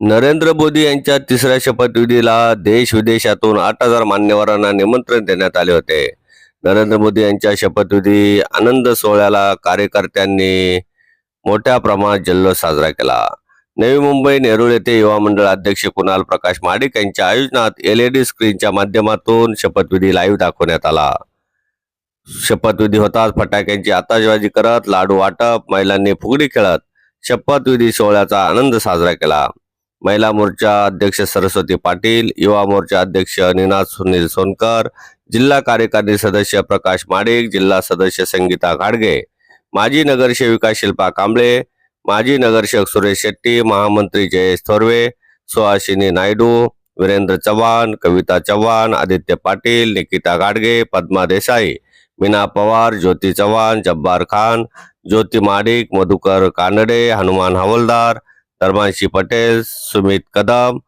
नरेंद्र मोदी यांच्या तिसऱ्या शपथविधीला देश विदेशातून आठ हजार मान्यवरांना निमंत्रण देण्यात आले होते. नरेंद्र मोदी यांच्या शपथविधी आनंद सोहळ्याला कार्यकर्त्यांनी मोठ्या प्रमाणात जल्लोष साजरा केला. नवी मुंबई नेरूळ येथे युवा मंडळ अध्यक्ष कुणाल प्रकाश माडिक यांच्या आयोजनात एलईडी स्क्रीनच्या माध्यमातून शपथविधी लाईव्ह दाखवण्यात आला. शपथविधी होताच फटाक्यांची आताशबाजी करत लाडू वाटप महिलांनी फुगडी खेळत शपथविधी सोहळ्याचा आनंद साजरा केला. महिला मोर्चा अध्यक्ष सरस्वती पाटील युवा मोर्चा अध्यक्ष निनाद सुनील सोनकर जिल्हा कार्यकारिणी सदस्य प्रकाश माडिक जिल्हा सदस्य संगीता घाडगे माजी नगरसेविका शिल्पा कांबळे माजी नगरसेवक सुरेश शेट्टी महामंत्री जयेश थोरवे सुहासिनी नायडू वीरेंद्र चव्हाण कविता चव्हाण आदित्य पाटील निकिता गाडगे पद्मा देसाई मीना पवार ज्योती चव्हाण जब्बार खान ज्योती माडिक मधुकर कानडे हनुमान हवलदार धर्मांशी पटेल सुमित कदम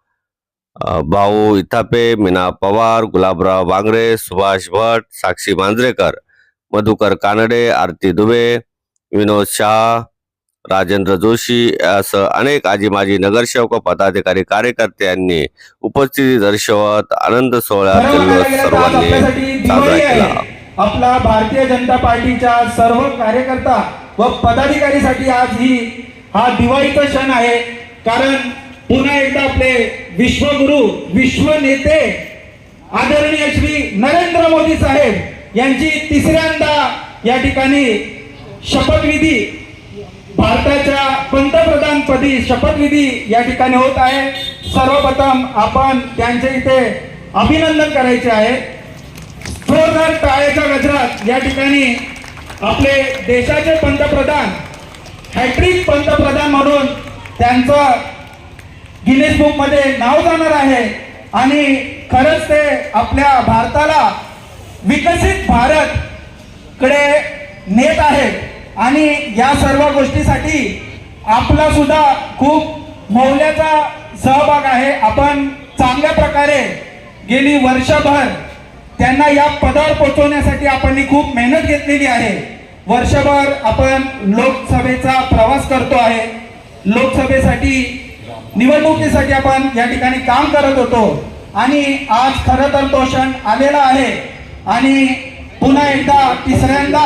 भाऊ इथापे मीना पवार गुलाबराव बांगरे सुभाष भट साक्षी मांजरेकर मधुकर कानडे आरती दुबे विनोद शाह राजेंद्र जोशी असं अनेक आजी माजी नगरसेवक पदाधिकारी कार्यकर्ते यांनी उपस्थिती दर्शवत आनंद आज सर्वांनी साजरा केला. आपला भारतीय जनता पार्टीच्या सर्व कार्यकर्ता व पदाधिकारीसाठी आज ही हा दिवाळीचा क्षण आहे. कारण पुन्हा एकदा आपले विश्वगुरु विश्व नेते आदरणीय श्री नरेंद्र मोदी साहेब यांची तिसऱ्यांदा या ठिकाणी शपथविधी भारताच्या पंतप्रधान पदी शपथविधी या ठिकाणी होत आहे. सर्वप्रथम आपण त्यांचे इथे अभिनंदन करायचे आहे. जोरदार टाळ्याच्या गजरात या ठिकाणी आपले देशाचे पंतप्रधान हॅट्रिक पंतप्रधान म्हणून त्यांचं गिनेस बुकमध्ये नाव जाणार आहे. आणि खरंच ते आपल्या भारताला विकसित भारत कडे नेत आहेत. आणि या सर्व गोष्टीसाठी आपला सुद्धा खूप मौल्याचा सहभाग आहे. आपण चांगल्या प्रकारे गेली वर्षभर त्यांना या पदावर पोहोचवण्यासाठी आपण खूप मेहनत घेतलेली आहे. वर्षभर आपण लोकसभेचा प्रवास करतो आहे. लोकसभेसाठी निवडणुकीसाठी आपण या ठिकाणी काम करत होतो. आणि आज खरं तर तो क्षण आलेला आहे. आणि पुन्हा एकदा तिसऱ्यांदा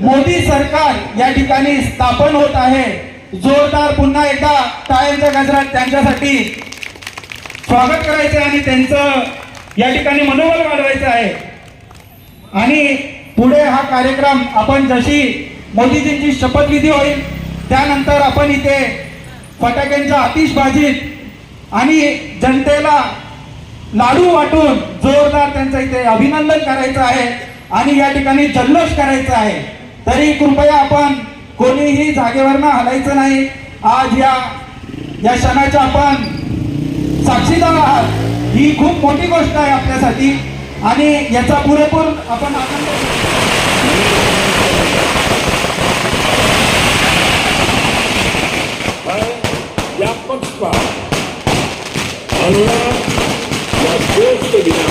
मोदी सरकार या ठिकाणी स्थापन होत आहे. जोरदार पुन्हा एकदा टाळ्यांच्या गजरात त्यांच्यासाठी स्वागत करायचं आणि त्यांचं या ठिकाणी मनोबल वाढवायचं आहे. आणि पुढे हा कार्यक्रम आपण जशी मोदीजींची शपथविधी होईल त्यानंतर आपण इथे फटाक्यांच्या आतिषबाजीत आणि जनतेला लाडू वाटून जोरदार त्यांचं इथे अभिनंदन करायचं आहे आणि या ठिकाणी जल्लोष करायचा आहे. तरी कृपया आपण कोणीही जागेवरनं हलायचं नाही. आज या या क्षणाच्या आपण साक्षीदार आहात. ही खूप मोठी गोष्ट आहे आपल्यासाठी. आणि याचा पुरेपूर आपण आनंद या या देश के बिना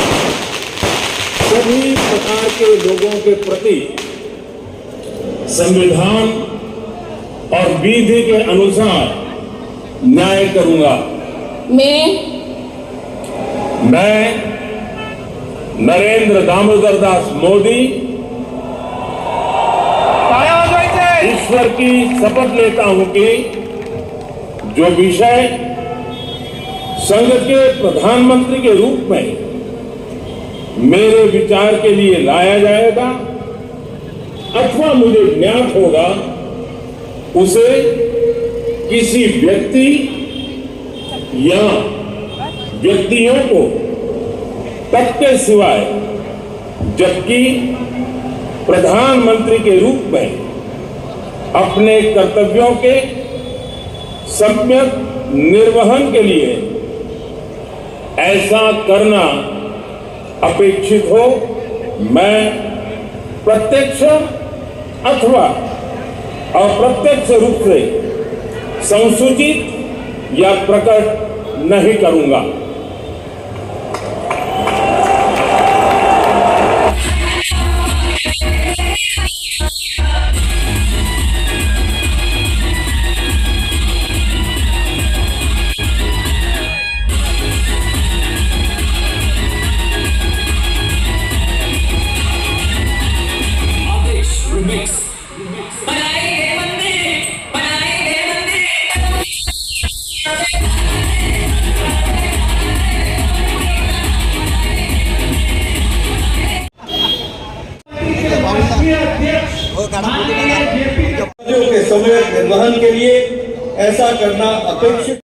सभी प्रकार के लोगों के प्रति संविधान और विधि के अनुसार न्याय करूँगा। मैं मैं नरेंद्र दामोदर दास मोदी। ईश्वर की शपथ लेता हूँ कि जो विषय संघ के प्रधानमंत्री के रूप में मेरे विचार के लिए लाया जाएगा अथवा मुझे ज्ञात होगा उसे किसी व्यक्ति या व्यक्तियों को तक के सिवाय जबकि प्रधानमंत्री के रूप में अपने कर्तव्यों के सम्यक निर्वहन के लिए ऐसा करना अपेक्षित हो, मैं प्रत्यक्ष अथवा अप्रत्यक्ष रूप से संसूचित या प्रकट नहीं करूँगा। करना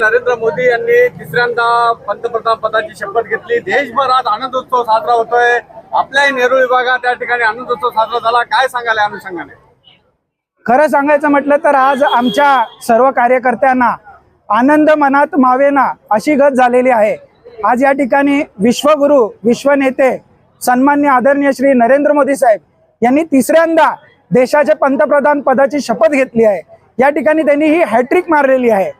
नरेंद्र मोदी यांनी तिसऱ्यांदा पंतप्रधान पदाची शपथ घेतली. देशभरात आनंदोत्सव साजरा होतोय. आपल्याही नेहरू विभागात त्या ठिकाणी आनंदोत्सव साजरा झाला. काय सांगायला अनुषंगाने? खरं सांगायचं म्हटलं तर आज आमच्या सर्व कार्यकर्त्यांना आनंद मनात मावेना अशी गत झालेली आहे. आज या ठिकाणी विश्वगुरु विश्वनेते सन्मान्य आदरणीय श्री नरेंद्र मोदी साहेब यांनी तिसऱ्यांदा देशाच्या पंतप्रधान पदाची शपथ घेतली आहे. या ठिकाणी त्यांनी ही हॅट्रिक मारलेली आहे.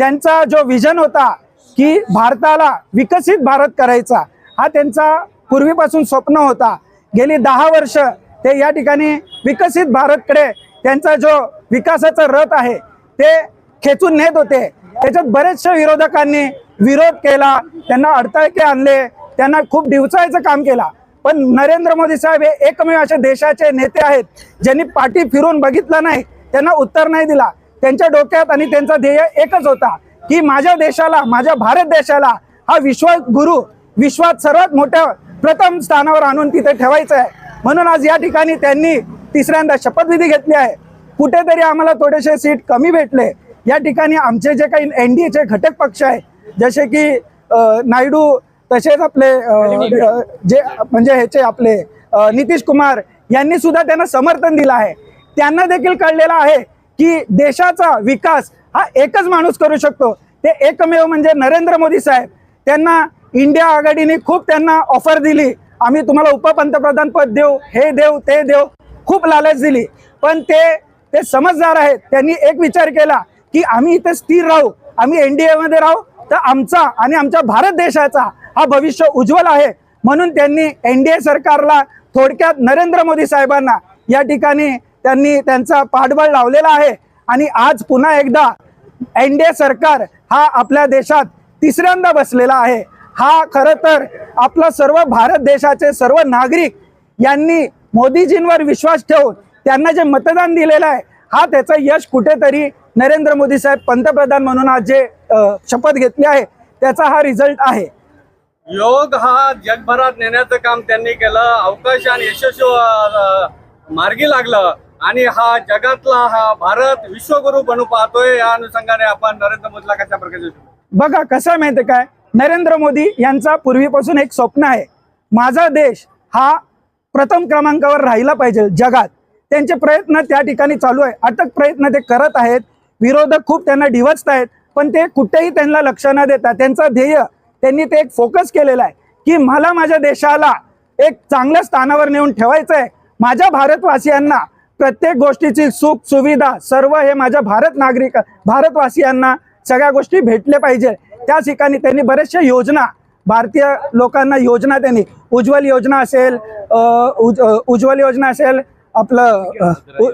त्यांचा जो विजन होता की भारताला विकसित भारत करायचा हा त्यांचा पूर्वीपासून स्वप्न होता. गेली दहा वर्ष ते या ठिकाणी विकसित भारतकडे त्यांचा जो विकासाचा रथ आहे ते खेचून नेत होते. त्याच्यात बरेचशा विरोधकांनी विरोध केला त्यांना अडथळके आणले त्यांना खूप डिवचायचं काम केला. पण नरेंद्र मोदी साहेब हे एकमेव असे देशाचे नेते आहेत ज्यांनी पाठी फिरून बघितलं नाही त्यांना उत्तर नाही दिला. त्यांच्या डोक्यात आणि त्यांचा ध्येय एकच होता की माझ्या देशाला माझ्या भारत देशाला हा विश्वगुरु विश्वात सर्वात मोठ्या प्रथम स्थानावर आणून तिथे ठेवायचं आहे. म्हणून आज या ठिकाणी त्यांनी तिसऱ्यांदा शपथविधी घेतली आहे. कुठेतरी आम्हाला थोडेसे सीट कमी भेटले. या ठिकाणी आमचे जे काही एन डी एचे घटक पक्ष आहे जसे की नायडू तसेच आपले जे म्हणजे ह्याचे आपले नितीश कुमार यांनी सुद्धा त्यांना समर्थन दिलं आहे. त्यांना देखील कळलेलं आहे की देशाचा विकास हा एकच माणूस करू शकतो. ते एकमेव म्हणजे नरेंद्र मोदी साहेब. त्यांना इंडिया आघाडीने खूप त्यांना ऑफर दिली. आम्ही तुम्हाला उपपंतप्रधान पद देऊ हे देऊ ते देऊ खूप लालच दिली. पण ते ते समजदार आहेत. त्यांनी एक विचार केला की आम्ही इथे स्थिर राहू. आम्ही एन डी एमध्ये राहू तर आमचा आणि आमच्या भारत देशाचा हा भविष्य उज्ज्वल आहे. म्हणून त्यांनी एनडीए सरकारला थोडक्यात नरेंद्र मोदी साहेबांना या ठिकाणी त्यांनी त्यांचा पाठबळ लावलेला आहे. आणि आज पुन्हा एकदा एनडीए सरकार हा आपल्या देशात तिसऱ्यांदा बसलेला आहे. हा खरं तर आपला सर्व भारत देशाचे सर्व नागरिक यांनी मोदीजींवर विश्वास ठेवून त्यांना जे मतदान दिलेलं आहे हा त्याचं यश कुठेतरी नरेंद्र मोदी साहेब पंतप्रधान म्हणून आज जे शपथ घेतली आहे त्याचा हा रिझल्ट आहे. योग हा जगभरात नेण्याचं काम त्यांनी केलं. अवकाश आणि यशस्वी मार्गी लागलं. आणि हा जगातला हा भारत विश्वगुरु बनू पाहतोय. या अनुषंगाने आपण नरेंद्र मोदीला कशा प्रकारे बघा कसं आहे माहिती काय? नरेंद्र मोदी यांचा पूर्वीपासून एक स्वप्न आहे. माझा देश हा प्रथम क्रमांकावर राहिला पाहिजे जगात. त्यांचे प्रयत्न त्या ठिकाणी चालू आहे. अटक प्रयत्न ते करत आहेत. विरोधक खूप त्यांना डिवचत आहेत. पण ते कुठेही त्यांना लक्ष न देता त्यांचा ध्येय त्यांनी ते एक फोकस केलेला आहे की मला माझ्या देशाला एक चांगल्या स्थानावर नेऊन ठेवायचं आहे माझ्या भारतवासियांना प्रत्येक गोष्टीची सुख सुविधा सर्व हे माझ्या भारत नागरिक भारतवासियांना सगळ्या गोष्टी भेटल्या पाहिजे. त्या ठिकाणी त्यांनी बऱ्याचशा योजना भारतीय लोकांना योजना त्यांनी उज्ज्वल योजना असेल उज- उज्ज्वल योजना असेल आपलं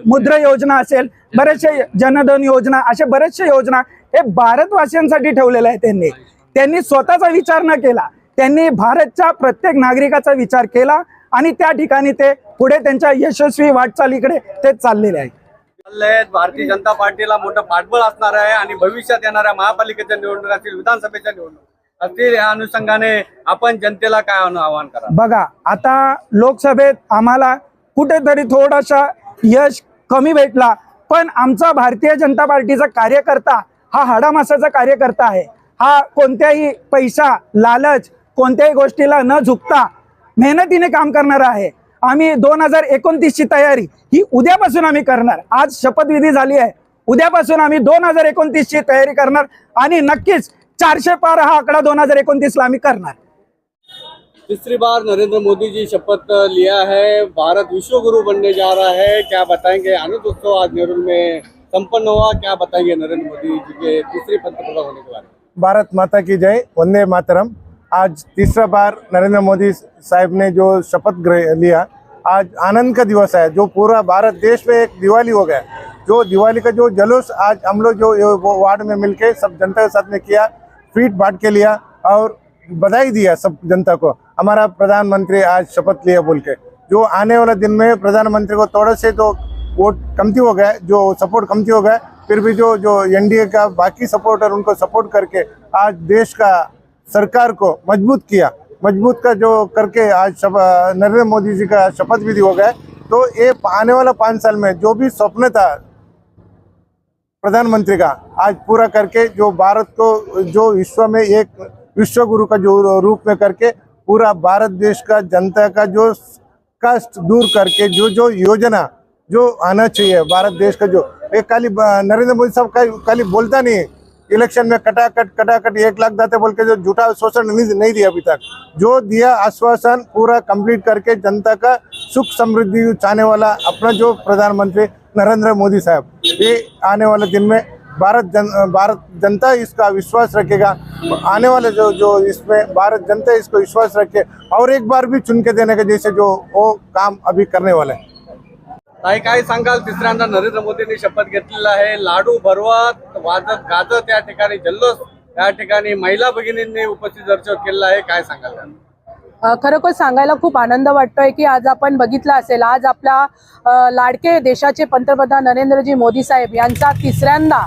मुद्रा योजना असेल बरेचसे जनधन योजना अशा बऱ्याचशा योजना हे भारतवासियांसाठी ठेवलेलं आहे त्यांनी. त्यांनी स्वतःचा विचार न केला. त्यांनी भारतच्या प्रत्येक नागरिकाचा विचार केला. आणि त्या ठिकाणी ते पुढे त्यांच्या यशस्वी वाटचालीकडे ते चाललेले आहेत चाललंय भारतीय जनता पार्टीला मोठं पाठबळ असणार आहे आणि भविष्यात येणाऱ्या महापालिकेच्या निवडणूक असतील विधानसभेच्या निवडणूक असतील या अनुषंगाने आपण जनतेला काय आवाहन करा बघा आता लोकसभेत आम्हाला कुठेतरी थोडासा यश कमी भेटला पण आमचा भारतीय जनता पार्टीचा कार्यकर्ता हा हाडामासाचा कार्यकर्ता आहे. हा कोणत्याही पैसा लालच कोणत्याही गोष्टीला न झुकता मेहनतीने काम करणारा आहे. आम्ही दोन हजार एकोणतीसची तयारी ही उद्यापासून आम्ही करणार. आज शपथविधी झाली आहे. उद्यापासून आम्ही दोन हजार एकोणतीसची तयारी करणार आणि नक्कीच चारशे पार हा आकडा दोन हजार एकोणतीसला आम्ही करणार. तीसरी बार नरेंद्र मोदी जी शपथ लिया है. भारत विश्व गुरु बनने जा रहा है. क्या बताएंगे? आनंद उत्सव आज नेहरू में संपन्न हुआ. क्या बताएंगे नरेंद्र मोदी जी के तीसरी पंतप्रधान होने के बारे में? भारत माता की जय. वंदे मातरम. आज तीसरा बार नरेंद्र मोदी साहब ने जो शपथ ग्रह लिया, आज आनंद का दिवस है, जो पूरा भारत देश में एक दिवाली हो गया। जो दिवाली का जो जलूस आज हम लोग जो वार्ड में मिलके सब जनता के साथ में किया, फीट बांट के लिया और बधाई दिया सब जनता को। हमारा प्रधानमंत्री आज शपथ लिया बोल के। जो आने वाला दिन में प्रधानमंत्री को थोड़े से तो वोट कमती हो गया, जो सपोर्ट कमती हो गया, फिर भी जो जो एनडीए का बाकी सपोर्टर उनको सपोर्ट करके आज देश का सरकार को मज़बूत किया। मज़बूत का जो करके आज नरेंद्र मोदी जी का शपथ विधि हो गया। तो ये आने वाला पाँच साल में जो भी स्वप्न था प्रधानमंत्री का, आज पूरा करके जो भारत को, जो विश्व में एक विश्व गुरु का जो रूप में करके पूरा भारत देश का, जनता का जो कष्ट दूर करके जो जो योजना जो आना चाहिए, भारत देश का जो। एक खाली नरेंद्र मोदी साहब का खाली बोलता नहीं है। इलेक्शन में कटाकट कटाकट एक लाख दाते बोल के जो झूठा शोषण नहीं, दिया अभी तक। जो दिया आश्वासन पूरा कंप्लीट करके जनता का सुख समृद्धि चाहने वाला अपना जो प्रधानमंत्री नरेंद्र मोदी साहब ये आने वाले दिन में भारत जन भारत जनता इसका विश्वास रखेगा। आने वाले जो जो इसमें भारत जनता इसको विश्वास रखे और एक बार भी चुन के देने के जैसे जो वो काम अभी करने वाले हैं। ताई काय सांगाल? तिसऱ्यांदा नरेंद्र मोदींनी शपथ घेतलेला आहे. लाडू भरवत वाजत गाजत या ठिकाणी जल्लोष या ठिकाणी महिला भगिनींनी उपस्थित दर्शक केलेला आहे. काय सांगाल खरोखर सांगायला खूप आनंद वाटतोय की आज आपण बघितलं असेल आज आपला लाडके देशाचे पंतप्रधान नरेंद्रजी मोदी साहेब यांचा तिसऱ्यांदा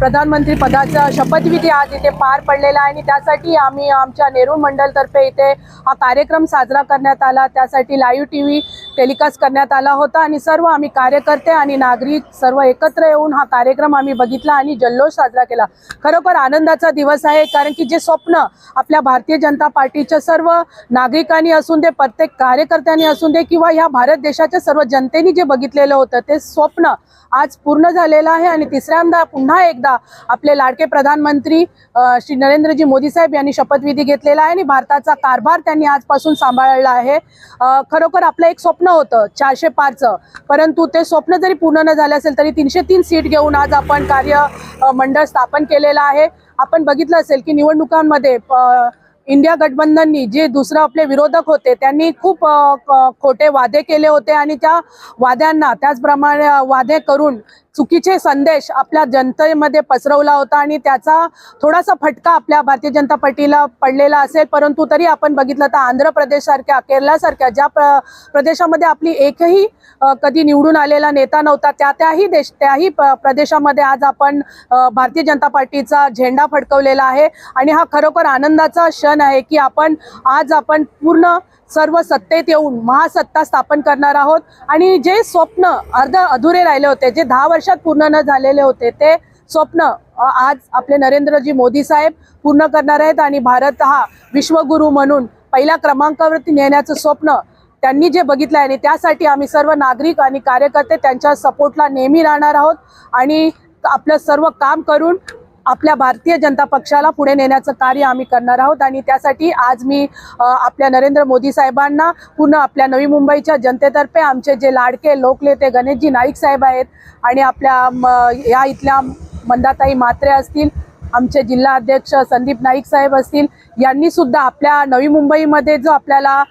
प्रधानमंत्री पदाचा शपथविधी आज इथे पार पडलेला आहे आणि त्यासाठी आम्ही आमच्या नेहरू मंडलतर्फे इथे हा कार्यक्रम साजरा करण्यात आला. त्यासाठी लाईव्ह टी व्ही टेलिकास्ट करण्यात आला होता आणि सर्व आम्ही कार्यकर्ते आणि नागरिक सर्व एकत्र येऊन हा कार्यक्रम आम्ही बघितला आणि जल्लोष साजरा केला. खरोखर आनंदाचा दिवस आहे कारण की जे स्वप्न आपल्या भारतीय जनता पार्टीच्या सर्व नागरिकांनी असून दे प्रत्येक कार्यकर्त्यांनी असून दे किंवा ह्या भारत देशाच्या सर्व जनतेने जे बघितलेलं होतं ते स्वप्न आज पूर्ण झालेलं आहे आणि तिसऱ्यांदा पुन्हा एकदा आपले लाडके प्रधानमंत्री श्री नरेंद्रजी मोदी साहेब यांनी शपथविधी घेतलेला आहे आणि भारताचा कारभार त्यांनी आजपासून सांभाळला आहे. खरोखर आपलं एक स्वप्न होतं चारशे पारचं. परंतु ते स्वप्न जरी पूर्ण न झालं असेल तरी तीनशे तीन सीट घेऊन आज आपण कार्य मंडळ स्थापन केलेलं आहे. आपण बघितलं असेल की निवडणुकांमध्ये इंडिया गठबंधननी जे दुसरं आपले विरोधक होते त्यांनी खूप खोटे वादे केले होते आणि त्या वाद्यांना त्याचप्रमाणे वादे करून चुकीचे संदेश आपल्या जनतेमध्ये पसरवला होता आणि त्याचा थोडासा फटका आपल्या भारतीय जनता पार्टीला पडलेला असेल परंतु तरी आपण बघितलं तर आंध्र प्रदेशसारख्या केरळासारख्या ज्या प्र प्रदेशामध्ये आपली एकही कधी निवडून आलेला नेता नव्हता त्या त्याही देश त्याही प्रदेशामध्ये आज आपण भारतीय जनता पार्टीचा झेंडा फडकवलेला आहे. आणि हा खरोखर आनंदाचा क्षण आहे की आपण आज आपण पूर्ण सर्व सत्तेत येऊन महासत्ता स्थापन करणार आहोत. आणि जे स्वप्न अर्ध अधुरे राहिले होते जे दहा वर्षात पूर्ण न झालेले होते ते स्वप्न आज आपले नरेंद्रजी मोदी साहेब पूर्ण करणार आहेत. आणि भारत हा विश्वगुरू म्हणून पहिल्या क्रमांकावरती नेण्याचं स्वप्न त्यांनी जे बघितलं आहे आणि त्यासाठी आम्ही सर्व नागरिक आणि कार्यकर्ते त्यांच्या सपोर्टला नेहमी राहणार आहोत. आणि आपलं सर्व काम करून आपल्या भारतीय जनता पक्षाला पुढे नेण्याचं कार्य आम्ही करणार आहोत आणि त्यासाठी आज मी आपल्या नरेंद्र मोदी साहेबांना पूर्ण आपल्या नवी मुंबईच्या जनतेतर्फे आमचे जे लाडके लोकनेते गणेशजी नाईक साहेब आहेत आणि आपल्या म, या इथल्या मंदाताई मात्रे असतील आमचे जिल्हा अध्यक्ष संदीप नाईक साहेब असतील यांनी सुद्धा आपल्या नवी मुंबईमध्ये जो आपल्याला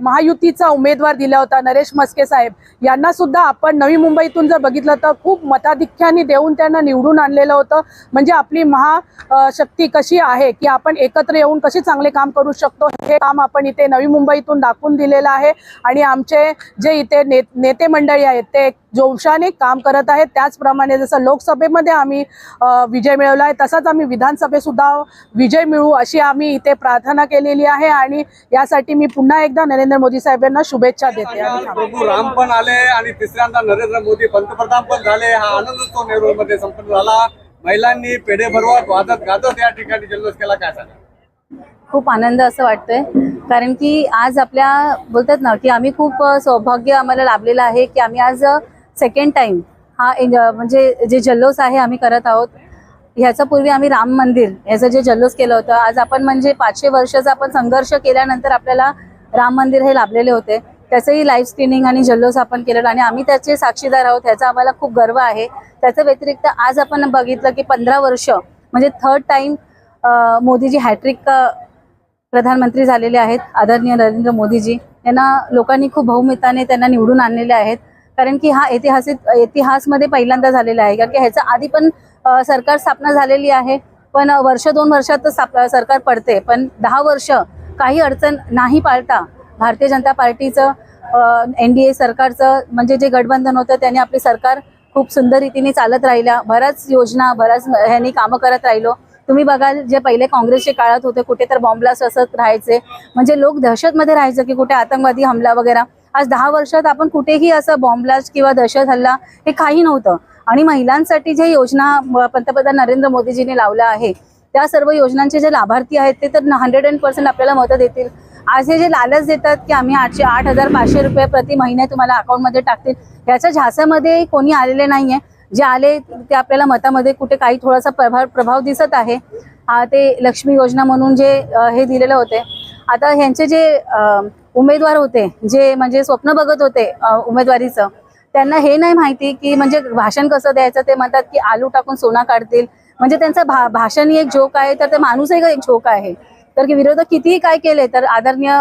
महायुतीचा उमेदवार दिला होता नरेश मस्के साहेब यांना सुद्धा आपण नवी मुंबईतून जर बघितलं तर खूप मताधिक्याने देऊन त्यांना निवडून आणलेलं होतं. म्हणजे आपली महा शक्ती कशी आहे की आपण एकत्र येऊन कसे चांगले काम करू शकतो हे काम आपण इथे नवी मुंबईतून दाखवून दिलेलं आहे. आणि आमचे जे इथे ने नेते मंडळी आहेत ते जोशाने काम करत आहेत. त्याचप्रमाणे जसं लोकसभेमध्ये आम्ही विजय मिळवला आहे तसाच आम्ही विधानसभेत सुद्धा विजय मिळवू अशी आम्ही इथे प्रार्थना केलेली आहे आणि यासाठी मी पुन्हा एकदा नरेंद्र मोदी साहेबांना शुभेच्छा देते. प्रभू राम पण आले आणि तिसऱ्यांदा नरेंद्र मोदी पंतप्रधान पण झाले. हा आनंदोत्सव नेरूळमध्ये संपन्न झाला. महिलांनी पेढे भरवत वाजत गाजत या ठिकाणी जल्लोष केला. काय सांगा खूप आनंद असं वाटतोय. कारण की आज आपल्या बोलतात ना की आम्ही खूप सौभाग्य आम्हाला लाभलेलं आहे की आम्ही आज सेकंड टाइम हा म्हणजे जे जल्लोष आहे आम्ही करत आहोत. ह्याच्या पूर्वी आम्ही राम मंदिर याचं जे जल्लोष केलं होतं आज आपण म्हणजे पाचशे वर्षाचा आपण संघर्ष केल्यानंतर आपल्याला राम मंदिर हे लाभलेले होते. त्याचंही लाईव्ह स्क्रीनिंग आणि जल्लोष आपण केलेलं आणि आम्ही त्याचे साक्षीदार आहोत ह्याचा आम्हाला खूप गर्व आहे. त्याच्या व्यतिरिक्त आज आपण बघितलं की पंधरा वर्ष म्हणजे थर्ड टाइम मोदीजी हॅट्रिक प्रधानमंत्री झालेले आहेत आदरणीय नरेंद्र मोदीजी. यांना लोकांनी खूप बहुमताने त्यांना निवडून आणलेले आहेत. कारण की हा ऐतिहासिक इतिहासमध्ये पहिल्यांदा झालेला आहे. कारण की ह्याच्या आधी पण सरकार स्थापना झालेली आहे. पण वर्ष दोन वर्षात सरकार पडते. पण दहा वर्ष काही अडचण नाही पाळता भारतीय जनता पार्टीचं एन डी ए सरकारचं म्हणजे जे गठबंधन होतं त्यांनी आपली सरकार खूप सुंदर रीतीने चालत राहिल्या. बऱ्याच योजना बऱ्याच ह्यांनी कामं करत राहिलो. तुम्ही बघाल जे पहिले काँग्रेसच्या काळात होते कुठे तर बॉम्बलास्ट असत राहायचे. म्हणजे लोक दहशतमध्ये राहायचं की कुठे आतंकवादी हमला वगैरे. आज दहा वर्षात आपण कुठेही असं बॉम्बलास्ट किंवा दहशत हल्ला हे काही नव्हतं. आणि महिलांसाठी जे योजना पंतप्रधान नरेंद्र मोदीजींनी लावल्या आहे त्या सर्व योजनांचे जे लाभार्थी आहेत ते तर हंड्रेड अँड पर्सेंट आपल्याला मतं देतील. आज हे जे लालच देतात की आम्ही आठशे आठ हजार पाचशे रुपये प्रति महिने तुम्हाला अकाउंटमध्ये टाकतील याच्या झासामध्ये कोणी आलेले नाहीये. जे आले ते आपल्याला मतामध्ये कुठे काही थोडासा प्रभाव प्रभाव दिसत आहे. ते लक्ष्मी योजना म्हणून जे हे दिलेले होते. आता ह्यांचे जे उमेदवार होते जे म्हणजे स्वप्न बघत होते उमेदवारीचं त्यांना हे नाही माहिती की म्हणजे भाषण कसं द्यायचं ते म्हणतात की आलू टाकून सोना काढतील. म्हणजे त्यांचं भा भाषण ही एक झोक आहे तर ते माणूसही एक झोक आहे. तर की विरोधक कितीही काय केले तर आदरणीय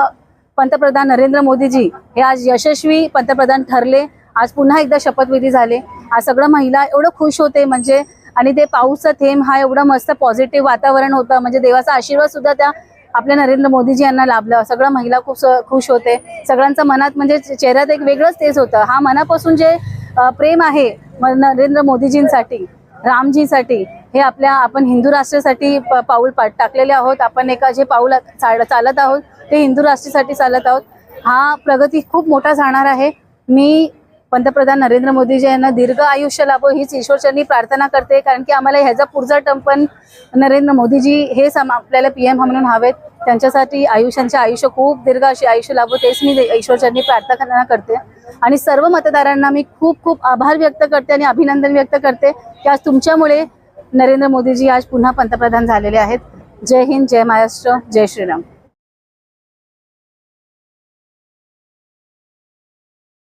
पंतप्रधान नरेंद्र मोदीजी हे आज यशस्वी पंतप्रधान ठरले. आज पुन्हा एकदा शपथविधी झाले. आज सगळं महिला एवढं खुश होते म्हणजे आणि ते पाऊसचा थेंब हा एवढा मस्त पॉझिटिव्ह वातावरण होतं. म्हणजे देवाचा आशीर्वाद सुद्धा त्या आपल्या नरेंद्र मोदीजी यांना लाभलं. सगळं महिला खूप स- खुश होते. सगळ्यांचं मनात म्हणजे चेहऱ्यात एक वेगळंच तेज होतं. हा मनापासून जे प्रेम आहे नरेंद्र मोदीजींसाठी रामजीसाठी हे आपल्या आपण हिंदू राष्ट्रासाठी प- पाऊल पाठ टाकलेले आहोत. आपण एका जे पाऊल चाल- चालत आहोत ते हिंदू राष्ट्रासाठी चालत आहोत. हा प्रगती खूप मोठा जाणार आहे. मी पंतप्रधान नरेंद्र मोदीजी यांना दीर्घ आयुष्य लाभो हीच ईश्वरचरणी प्रार्थना करते. कारण की आम्हाला ह्याचा पुढचा टर्म पण नरेंद्र मोदीजी हे आम- आपल्याला पी एम म्हणून हवेत. त्यांच्यासाठी आयुष्यांचे आयुष्य खूप दीर्घ अशी आयुष्य लाभो तेच मी ईश्वरचरणी प्रार्थना करते. आणि सर्व मतदारांना मी खूप खूप आभार व्यक्त करते आणि अभिनंदन व्यक्त करते की आज तुमच्यामुळे नरेंद्र मोदीजी आज पुन्हा पंतप्रधान झालेले आहेत. जय हिंद जय महाराष्ट्र जय श्रीराम.